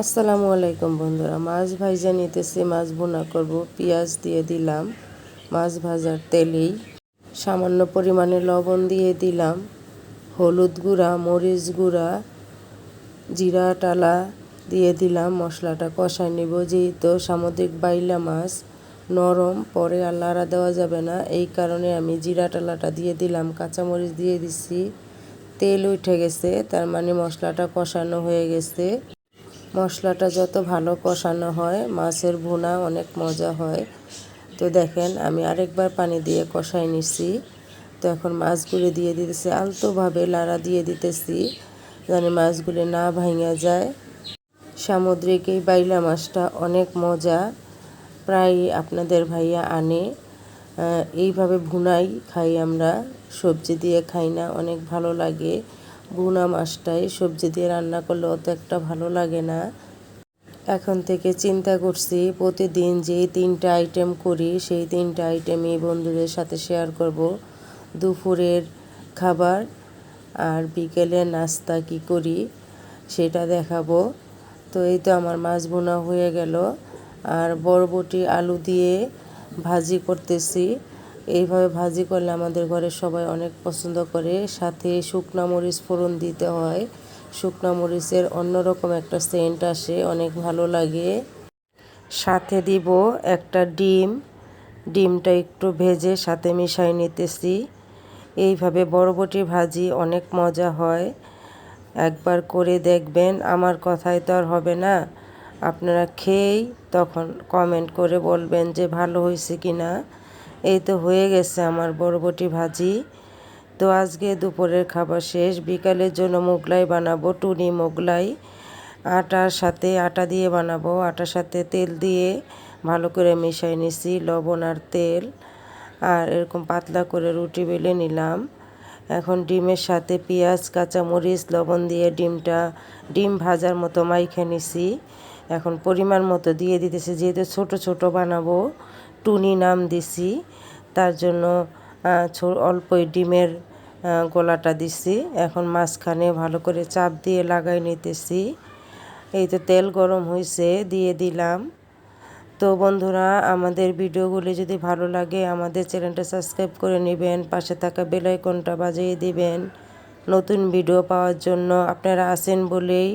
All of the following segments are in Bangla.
আসসালামু আলাইকুম বন্ধুরা, মাছ ভাইজা নিতেছি, মাছ বোনা করব। পেঁয়াজ দিয়ে দিলাম, মাছ ভাজার তেলেই। সামান্য পরিমাণে লবণ দিয়ে দিলাম, হলুদ গুঁড়া, মরিচ গুঁড়া, জিরা, টালা দিয়ে দিলাম, মশলাটা কষায় নিব। যেহেতু সামুদ্রিক বাইলা মাছ, নরম, পরে আর দেওয়া যাবে না। এই কারণে আমি জিরা, টালাটা দিয়ে দিলাম, কাঁচামরিচ দিয়ে দিচ্ছি তেল উঠে গেছে, তার মানে মশলাটা কষানো হয়ে গেছে। মশলাটা যত ভালো কষানো হয়, মাছের ভুনা অনেক মজা হয়। তো দেখেন, আমি আরেকবার পানি দিয়ে কষাই নিছি। তো এখন মাছগুলি দিয়ে দিতেছি, আলতোভাবে লাড়া দিয়ে দিতেছি যেন মাছগুলি না ভাঙা যায়। সামুদ্রিক এই বাইলা মাছটা অনেক মজা প্রায় আপনাদের ভাইয়া আনে। এইভাবে ভুনাই খাই আমরা, সবজি দিয়ে খাই না, অনেক ভালো লাগে। ভুনা মাছটাই সবজি দিয়ে রান্না করলে অত একটা ভালো লাগে না। এখন থেকে চিন্তা করছি, প্রতিদিন যেই তিনটা আইটেম করি, সেই তিনটা আইটেমই বন্ধুদের সাথে শেয়ার করব। দুপুরের খাবার আর বিকেলে নাস্তা কি করি, সেটা দেখাবো। তো এই তো আমার মাছ বোনা হয়ে গেল। আর বরবটি আলু দিয়ে ভাজি করতেছি। এইভাবে ভাজি করলে আমাদের ঘরে সবাই অনেক পছন্দ করে। সাথে শুকনা মরিচ ফোড়ন দিতে হয়। শুকনা মরিচের অন্যরকম একটা সেন্ট আসে, অনেক ভালো লাগে। সাথে দিব একটা ডিম। ডিমটা একটু ভেজে সাথে মিশাই নিতেছি। এইভাবে বরবটি ভাজি অনেক মজা হয়। একবার করে দেখবেন, আমার কথায় তো আর হবে না। আপনারা খেয়েই তখন কমেন্ট করে বলবেন যে ভালো হয়েছে কি না এই তো হয়ে গেছে আমার বরবটি ভাজি। তো আজকে দুপুরের খাবার শেষ। বিকালের জন্য মোগলাই বানাবো, টুনি মোগলাই। আটার সাথে আটা দিয়ে বানাবো। আটার সাথে তেল দিয়ে ভালো করে মিশাই নিছি, লবণ আর তেল। আর এরকম পাতলা করে রুটি বেলে নিলাম। এখন ডিমের সাথে পেঁয়াজ, কাঁচামরিচ, লবণ দিয়ে ডিমটা, ডিম ভাজার মতো মাইখে নিছি। এখন পরিমাণ মতো দিয়ে দিতেছি, যেহেতু ছোট ছোট বানাবো টুনি নাম দিছি, তার জন্য অল্পই ডিমের গলাটা দিছি। এখন মাঝখানে ভালো করে চাপ দিয়ে লাগাই নিতেছি। এই তো তেল গরম হয়েছে দিয়ে দিলাম। তো বন্ধুরা, আমাদের ভিডিওগুলি যদি ভালো লাগে, আমাদের চ্যানেলটা সাবস্ক্রাইব করে নেবেন, পাশে থাকা বেলাইকনটা বাজিয়ে দিবেন। নতুন ভিডিও পাওয়ার জন্য আপনারা আসেন বলেই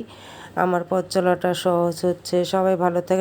আমার পথ চলাটা সহজ হচ্ছে। সবাই ভালো থাকে